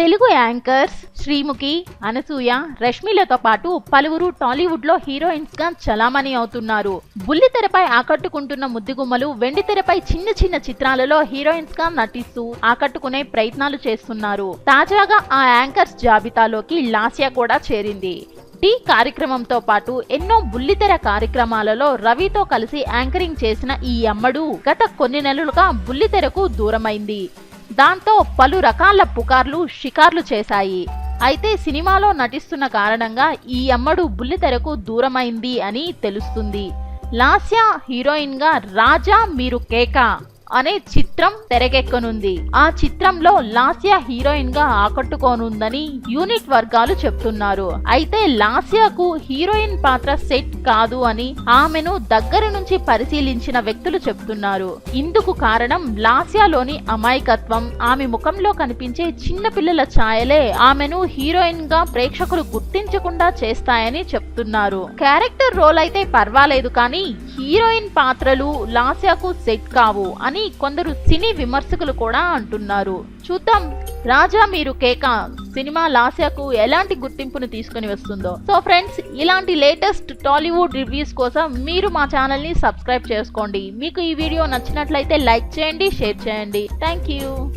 Telugu anchors Sreemukhi Anasuya రష్మిలతో పాటు పలువురు టాలీవుడ్లో హీరోయిన్స్గా చలామణి అవుతున్నారు. బుల్లితెరపై ఆకట్టుకుంటున్న ముద్దుగుమ్మలు వెండి తెరపై చిన్న చిన్న చిత్రాలలో హీరోయిన్స్గా నటిస్తూ ఆకట్టుకునే ప్రయత్నాలు చేస్తున్నారు. తాజాగా ఆ యాంకర్స్ జాబితాలోకి లాస్యా కూడా చేరింది. టీ కార్యక్రమంతో పాటు ఎన్నో బుల్లితెర కార్యక్రమాలలో రవితో కలిసి యాంకరింగ్ చేసిన ఈ అమ్మడు గత కొన్ని నెలలుగా బుల్లితెరకు దూరమైంది. దాంతో పలు రకాల పుకార్లు షికార్లు చేశాయి. అయితే సినిమాలో నటిస్తున్న కారణంగా ఈ అమ్మడు బుల్లితెరకు దూరమైంది అని తెలుస్తుంది. లాస్య హీరోయిన్గా రాజా మీరు కేక? అనే చిత్రం తెరకెక్కనుంది. ఆ చిత్రంలో లాసియా హీరోయిన్గా ఆకట్టుకోనుందని యూనిట్ వర్గాలు చెప్తున్నారు. అయితే లాస్యాకు హీరోయిన్ పాత్ర సెట్ కాదు అని ఆమెను దగ్గర నుంచి పరిశీలించిన వ్యక్తులు చెప్తున్నారు. ఇందుకు కారణం లాస్యాలోని అమాయకత్వం. ఆమె ముఖంలో కనిపించే చిన్నపిల్లల ఛాయలే ఆమెను హీరోయిన్గా ప్రేక్షకులు గుర్తించకుండా చేస్తాయని చెప్తున్నారు. క్యారెక్టర్ రోల్ అయితే పర్వాలేదు కానీ హీరోయిన్ పాత్రలు లాస్యాకు సెట్ కావు అని కొందరు సినీ విమర్శకులు కూడా అంటున్నారు. చూద్దాం. రాజా మీరు కేక సినిమా లాస్యాకు ఎలాంటి గుర్తింపును తీసుకుని వస్తుందో. సో ఫ్రెండ్స్ ఇలాంటి లేటెస్ట్ టాలీవుడ్ రివ్యూస్ కోసం మీరు మా ఛానల్ని సబ్స్క్రైబ్ చేసుకోండి. మీకు ఈ వీడియో నచ్చినట్లయితే లైక్ చేయండి షేర్ చేయండి. Thank you.